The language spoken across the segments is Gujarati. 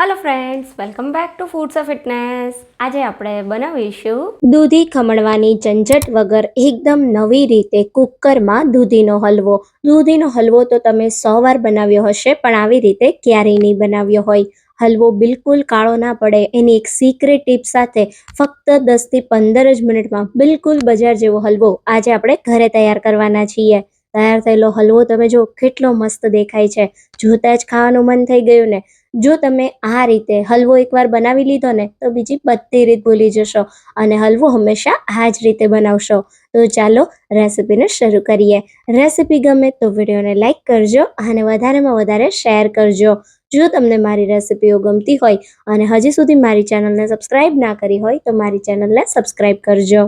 Hello friends welcome back to foods of fitness આજે આપણે બનાવીશું દૂધી ખમણવાની ઝંઝટ વગર એકદમ નવી રીતે કુકરમાં દૂધીનો હલવો. દૂધીનો હલવો તો તમે સો વાર બનાવ્યો હશે, પણ આવી રીતે ક્યારેય નહીં બનાવ્યો હોય. હલવો બિલકુલ કાળો ના પડે. એની એક સિક્રેટ ટીપ સાથે ફક્ત દસથી પંદર જ મિનિટમાં બિલકુલ બજાર જેવો હલવો આજે આપણે ઘરે તૈયાર કરવાના છીએ. તૈયાર થયેલો હલવો તમે જો કેટલો મસ્ત દેખાય છે. જોતા જ ખાવાનું મન થઈ ગયું ને. જો તમે આ રીતે હલવો એકવાર બનાવી લીધો ને, તો બીજી બધી રીત ભૂલી જશો અને હલવો હંમેશા આ જ રીતે બનાવશો. તો ચાલો રેસિપીને શરૂ કરીએ. રેસિપી ગમે તો વિડીયોને લાઇક કરજો અને વધારેમાં વધારે શેર કરજો. જો તમને મારી રેસિપીઓ ગમતી હોય અને હજી સુધી મારી ચેનલને સબસ્ક્રાઇબ ના કરી હોય, તો મારી ચેનલને સબસ્ક્રાઇબ કરજો.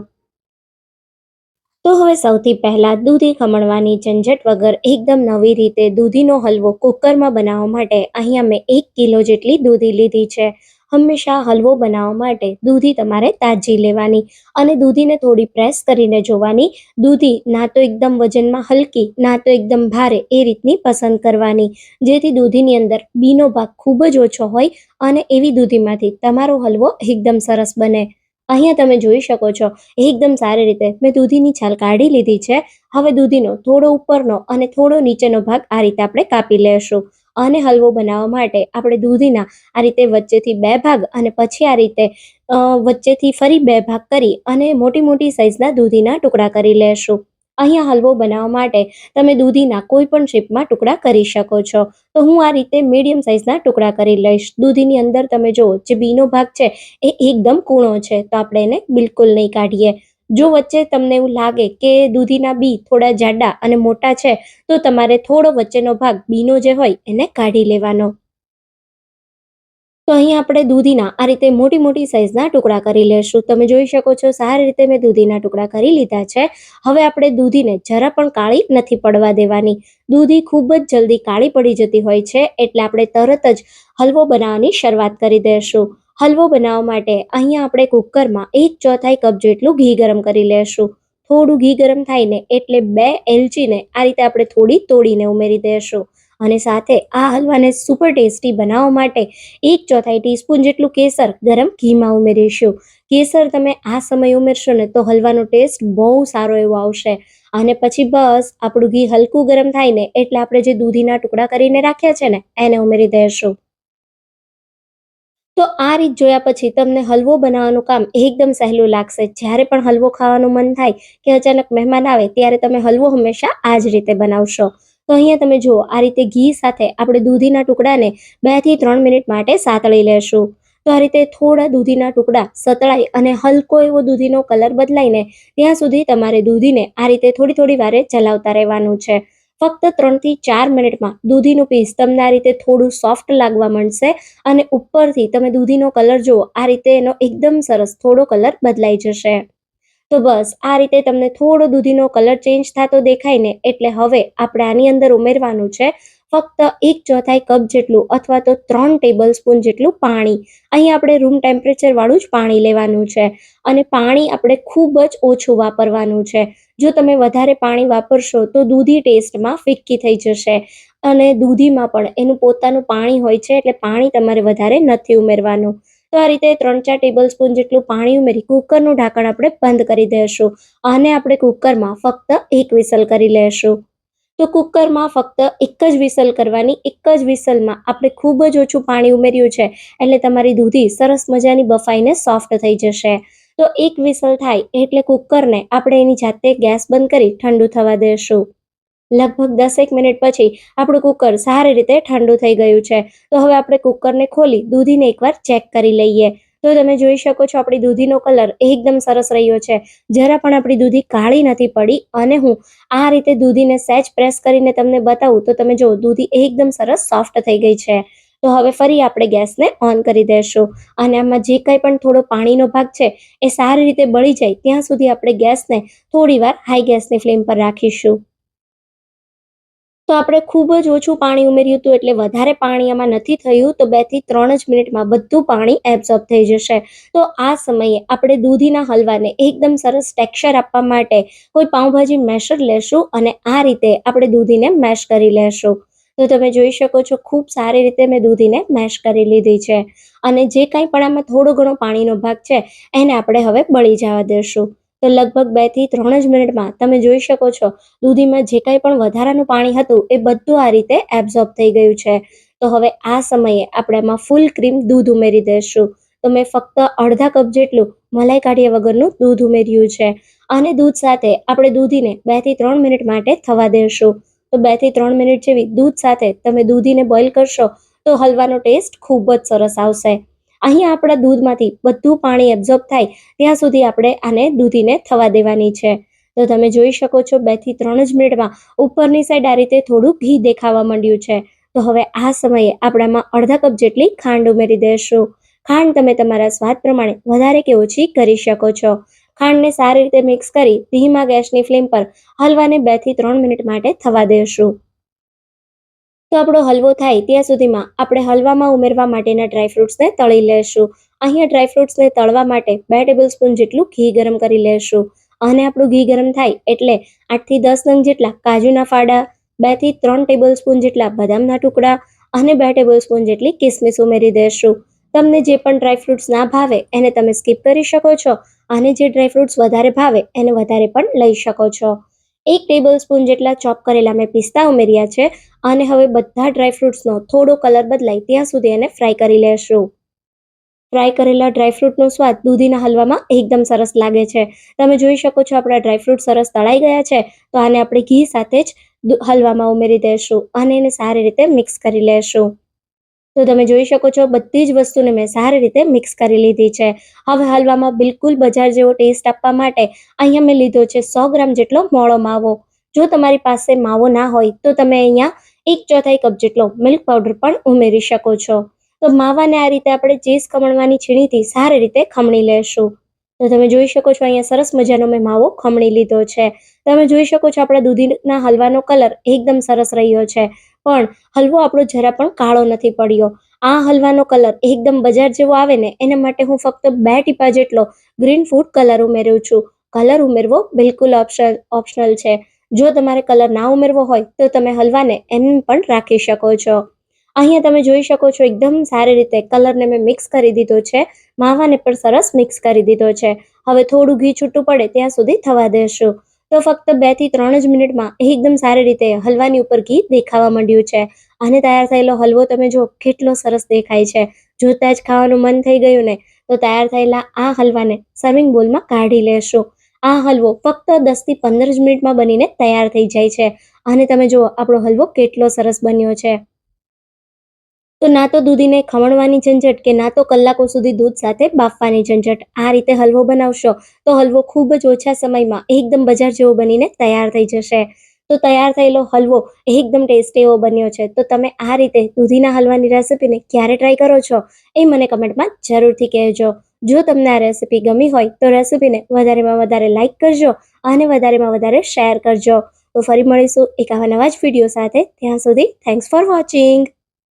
તો હવે સૌથી પહેલાં દૂધી ખમણવાની ઝંઝટ વગર એકદમ નવી રીતે દૂધીનો હલવો કુકરમાં બનાવવા માટે અહીંયા મેં એક કિલો જેટલી દૂધી લીધી છે. હંમેશા હલવો બનાવવા માટે દૂધી તમારે તાજી લેવાની અને દૂધીને થોડી પ્રેસ કરીને જોવાની. દૂધી ના તો એકદમ વજનમાં હલકી, ના તો એકદમ ભારે એ રીતની પસંદ કરવાની. જેથી દૂધીની અંદર બીનો ભાગ ખૂબ જ ઓછો હોય અને એવી દૂધીમાંથી તમારો હલવો એકદમ સરસ બને. અહીંયા તમે જોઈ શકો છો એકદમ સારી રીતે મેં દૂધીની છાલ કાઢી લીધી છે. હવે દૂધીનો થોડો ઉપરનો અને થોડો નીચેનો ભાગ આ રીતે આપણે કાપી લેશું અને હલવો બનાવવા માટે આપણે દૂધીના આ રીતે વચ્ચેથી બે ભાગ અને પછી આ રીતે વચ્ચેથી ફરી બે ભાગ કરી અને મોટી મોટી સાઈઝના દૂધીના ટુકડા કરી લેશું. અહીંયા હલવો બનાવવા માટે તમે દૂધીના કોઈ પણ શેપમાં ટુકડા કરી શકો છો. તો હું આ રીતે મીડિયમ સાઇઝના ટુકડા કરી લઈશ. દૂધીની અંદર તમે જુઓ, જે બીનો ભાગ છે, એ એકદમ કૂણો છે. તો આપણે એને બિલકુલ નહીં કાઢીએ. જો વચ્ચે તમને એવું લાગે કે દૂધીના બી થોડા જાડા અને મોટા છે, તો તમારે થોડો વચ્ચેનો ભાગ બીનો જે હોય એને કાઢી લેવાનો. તો અહીં આપણે દૂધીના આ રીતે મોટી મોટી સાઈઝના ટુકડા કરી લેશું. તમે જોઈ શકો છો, સારી રીતે મેં દૂધીના ટુકડા કરી લીધા છે. હવે આપણે દૂધીને જરા પણ કાળી નથી પડવા દેવાની. દૂધી ખૂબ જ જલ્દી કાળી પડી જતી હોય છે, એટલે આપણે તરત જ હલવો બનાવવાની શરૂઆત કરી દઈશું હલવો બનાવવા માટે અહીંયા આપણે કુકરમાં એક ચોથાઈ કપ જેટલું ઘી ગરમ કરી લેશું. થોડું ઘી ગરમ થાય ને એટલે બે એલચીને આ રીતે આપણે થોડી તોડીને ઉમેરી દઈશું અને સાથે આ હલવાને સુપર ટેસ્ટી બનાવવા માટે એક ચોથાઈ ટીસ્પૂન જેટલું કેસર ગરમ ઘીમાં ઉમેરીશું. કેસર તમે આ સમયે ઉમેરશો ને તો હલવાનો ટેસ્ટ બહુ સારો એવો આવશે. અને પછી બસ આપણું ઘી હલકું ગરમ થાય ને એટલે આપણે જે દૂધીના ટુકડા કરીને રાખ્યા છે ને એને ઉમેરી દઈશું તો આ રીત જોયા પછી તમને હલવો બનાવવાનું કામ એકદમ સહેલું લાગશે. જ્યારે પણ હલવો ખાવાનું મન થાય કે અચાનક મહેમાન આવે ત્યારે તમે હલવો હંમેશા આ જ રીતે બનાવશો. તો અહીંયા તમે જુઓ, આ રીતે ઘી સાથે આપણે દૂધીના ટુકડાને બેથી ત્રણ મિનિટ માટે સાતળી લેશું. તો આ રીતે થોડા દૂધીના ટુકડા સતળાઈ અને હલકો એવો દૂધીનો કલર બદલાઈને ત્યાં સુધી તમારે દૂધીને આ રીતે થોડી થોડી વારે ચલાવતા રહેવાનું છે. ફક્ત ત્રણથી ચાર મિનિટમાં દૂધીનું પીસ તમને આ રીતે થોડું સોફ્ટ લાગવા માંડશે અને ઉપરથી તમે દૂધીનો કલર જુઓ, આ રીતે એનો એકદમ સરસ થોડો કલર બદલાઈ જશે. તો બસ, આ રીતે તમને થોડો દૂધીનો કલર ચેન્જ થતો દેખાય ને, એટલે હવે આપણે આની અંદર ઉમેરવાનું છે ફક્ત એક ચોથાઈ કપ જેટલું અથવા તો ત્રણ ટેબલ સ્પૂન જેટલું પાણી. અહીં આપણે રૂમ ટેમ્પરેચર વાળું જ પાણી લેવાનું છે અને પાણી આપણે ખૂબ જ ઓછું વાપરવાનું છે. જો તમે વધારે પાણી વાપરશો તો દૂધી ટેસ્ટમાં ફિક્કી થઈ જશે અને દૂધીમાં પણ એનું પોતાનું પાણી હોય છે એટલે પાણી તમારે વધારે નથી ઉમેરવાનું. તો આ રીતે ત્રણ ચાર ટેબલ સ્પૂન જેટલું પાણી ઉમેરી કુકરનું ઢાંકણ આપણે બંધ કરી દઈશું. અને આપણે કુકરમાં ફક્ત એક વિસલ કરી લેશું. તો કુકરમાં ફક્ત એક જ વિસલ કરવાની, એક જ વિસલમાં આપણે ખૂબ જ ઓછું પાણી ઉમેર્યું છે, એટલે તમારી દૂધી સરસ મજાની બફાઈને સોફ્ટ થઈ જશે. તો એક વિસલ થાય એટલે કુકરને આપણે એની જાતે ગેસ બંધ કરી ઠંડુ થવા દેશું. લગભગ દસેક મિનિટ પછી આપણું કુકર સારી રીતે ઠંડુ થઈ ગયું છે. તો હવે આપણે કુકરને ખોલી દૂધીને એકવાર ચેક કરી લઈએ. તો તમે જોઈ શકો છો આપણી દૂધીનો કલર એકદમ સરસ રહ્યો છે. જરા પણ આપણી દૂધી કાળી નથી પડી અને હું આ રીતે દૂધીને સહેજ પ્રેસ કરીને તમને બતાવું તો તમે જો દૂધી એકદમ સરસ સોફ્ટ થઈ ગઈ છે. તો હવે ફરી આપણે ગેસને ઓન કરી દઈશું અને આમાં જે કંઈ પણ થોડો પાણીનો ભાગ છે એ સારી રીતે બળી જાય ત્યાં સુધી આપણે ગેસને થોડીવાર હાઈ ગેસની ફ્લેમ પર રાખીશું. તો આપણે ખૂબ જ ઓછું પાણી ઉમેર્યું હતું એટલે વધારે પાણી આમાં નથી થયું. તો બેથી ત્રણ જ મિનિટમાં બધું પાણી એબ્ઝોર્બ થઈ જશે. તો આ સમયે આપણે દૂધીના હલવાને એકદમ સરસ ટેક્સચર આપવા માટે કોઈ પાઉંભાજી મેશર લેશું અને આ રીતે આપણે દૂધીને મેશ કરી લેશું. તો તમે જોઈ શકો છો ખૂબ સારી રીતે મેં દૂધીને મેશ કરી લીધી છે. અને જે કાંઈ પણ આમાં થોડો ઘણો પાણીનો ભાગ છે, એને આપણે હવે બળી જવા દેશું. તો લગભગ બેથી ત્રણ જ મિનિટમાં તમે જોઈ શકો છો. દૂધીમાં જે કાંઈ પણ વધારાનું પાણી હતું એ બધું આ રીતે એબ્ઝોર્બ થઈ ગયું છે. તો હવે આ સમયે આપણે એમાં ફૂલ ક્રીમ દૂધ ઉમેરી દઈશું. તો મેં ફક્ત અડધા કપ જેટલું મલાઈ કાઢ્યા વગરનું દૂધ ઉમેર્યું છે. અને દૂધ સાથે આપણે દૂધીને બેથી ત્રણ મિનિટ માટે થવા દેશું. તો બેથી ત્રણ મિનિટ જેવી દૂધ સાથે તમે દૂધીને બોઇલ કરશો તો હલવાનો ટેસ્ટ ખૂબ જ સરસ આવશે. અહીંયા આપણા દૂધમાંથી બધું પાણી એબ્ઝોર્બ થાય ત્યાં સુધી આપણે આને દૂધીને થવા દેવાની છે. તો તમે જોઈ શકો છો બેથી ત્રણ જ મિનિટમાં ઉપરની સાઈડ આ રીતે થોડું ઘી દેખાવા માંડ્યું છે. તો હવે આ સમયે આપણામાં અડધા કપ જેટલી ખાંડ ઉમેરી દેશું. ખાંડ તમે તમારા સ્વાદ પ્રમાણે વધારે કે ઓછી કરી શકો છો. ખાંડને સારી રીતે મિક્સ કરી ધીમા ગેસની ફ્લેમ પર હલવાને બેથી ત્રણ મિનિટ માટે થવા દેશું. તો આપણો હલવો થાય ત્યાં સુધીમાં આપણે હલવામાં ઉમેરવા માટેના ડ્રાયફ્રૂટ્સને તળી લેશું. અહીંયા ડ્રાયફ્રૂટ્સને તળવા માટે બે ટેબલ સ્પૂન જેટલું ઘી ગરમ કરી લેશું. અને આપણું ઘી ગરમ થાય એટલે આઠથી દસ નંગ જેટલા કાજુના ફાડા બેથી ત્રણ ટેબલ સ્પૂન જેટલા બદામના ટુકડા અને બે ટેબલ સ્પૂન જેટલી કિસમિસ ઉમેરી દેશું. તમને જે પણ ડ્રાયફ્રૂટ્સ ના ભાવે એને તમે સ્કીપ કરી શકો છો અને જે ડ્રાયફ્રૂટ્સ વધારે ભાવે એને વધારે પણ લઈ શકો છો. એક ટેબલ સ્પૂન જેટલા ચોપ કરેલા મેં પિસ્તા ઉમેર્યા છે અને હવે બધા ડ્રાયફ્રૂટ્સનો થોડો કલર બદલાય ત્યાં સુધી એને ફ્રાય કરી લેશું. ફ્રાય કરેલા ડ્રાયફ્રૂટનો સ્વાદ દૂધીના હલવામાં એકદમ સરસ લાગે છે. તમે જોઈ શકો છો આપણા ડ્રાયફ્રૂટ સરસ તળાઈ ગયા છે તો આને આપણે ઘી સાથે જ હલવામાં ઉમેરી દઈશું અને એને સારી રીતે મિક્સ કરી લેશું. તો તમે જોઈ શકો છો, બધી જ વસ્તુને મેં સારી રીતે મિક્સ કરી લીધી છે. હવે હલવામાં બિલકુલ બજાર જેવો ટેસ્ટ આપવા માટે અહીંયા મેં લીધો છે સો ગ્રામ જેટલો મોળો માવો. જો તમારી પાસે માવો ના હોય, તો તમે અહીંયા એક ચોથાઈ કપ જેટલો મિલ્ક પાવડર પણ ઉમેરી શકો છો. તો માવાને આ રીતે આપણે ચીઝ ખમણવાની છીણીથી સારી રીતે ખમણી લેશું. તો તમે જોઈ શકો છો અહીંયા સરસ મજાનો મેં માવો ખમણી લીધો છે. તમે જોઈ શકો છો આપણા દૂધીના હલવાનો કલર એકદમ સરસ રહ્યો છે. પણ હલવો આપણો જરા પણ કાળો નથી પડ્યો. આ હલવાનો કલર એકદમ બજાર જેવો આવે ને, એના માટે હું ફક્ત બે ટીપા જેટલો ગ્રીન ફૂડ કલર ઉમેરું છું. કલર ઉમેરવો બિલકુલ ઓપ્શન ઓપ્શનલ છે. જો તમારે કલર ના ઉમેરવો હોય, તો તમે હલવાને એમ પણ રાખી શકો છો. અહીંયા તમે જોઈ શકો છો એકદમ સારી રીતે કલરને મેં મિક્સ કરી દીધો છે. માવાને પણ સરસ મિક્સ કરી દીધો છે. હવે થોડું ઘી છૂટું પડે ત્યાં સુધી થવા દેશું. તો ફક્ત બેથી ત્રણ જ મિનિટમાં એકદમ સારી રીતે હલવાની ઉપર ઘી દેખાવા માંડ્યું છે. અને તૈયાર થયેલો હલવો તમે જો કેટલો સરસ દેખાય છે. જોતાં જ ખાવાનું મન થઈ ગયું ને, તો તૈયાર થયેલા આ હલવાને સર્વિંગ બોલમાં કાઢી લેશો. આ હલવો ફક્ત દસથી પંદર જ મિનિટમાં બનીને તૈયાર થઈ જાય છે. અને તમે જુઓ, આપણો હલવો કેટલો સરસ બન્યો છે. તો ના તો દૂધીને ખમણવાની ઝંઝટ કે ના તો કલાકો સુધી દૂધ સાથે બાફવાની ઝંઝટ. આ રીતે હલવો બનાવશો તો હલવો ખૂબ જ ઓછા સમયમાં એકદમ બજાર જેવો બનીને તૈયાર થઈ જશે. તો તૈયાર થયેલો હલવો એકદમ ટેસ્ટી એવો બન્યો છે. તો તમે આ રીતે દૂધીના હલવાની રેસિપીને ક્યારે ટ્રાય કરો છો એ મને કમેન્ટમાં જરૂરથી કહેજો. જો તમને આ રેસિપી ગમી હોય તો રેસિપીને વધારેમાં વધારે લાઇક કરજો અને વધારેમાં વધારે શેર કરજો. તો ફરી મળીશું એક આવા નવા જ વીડિયો સાથે. ત્યાં સુધી થેન્ક્સ ફોર વોચિંગ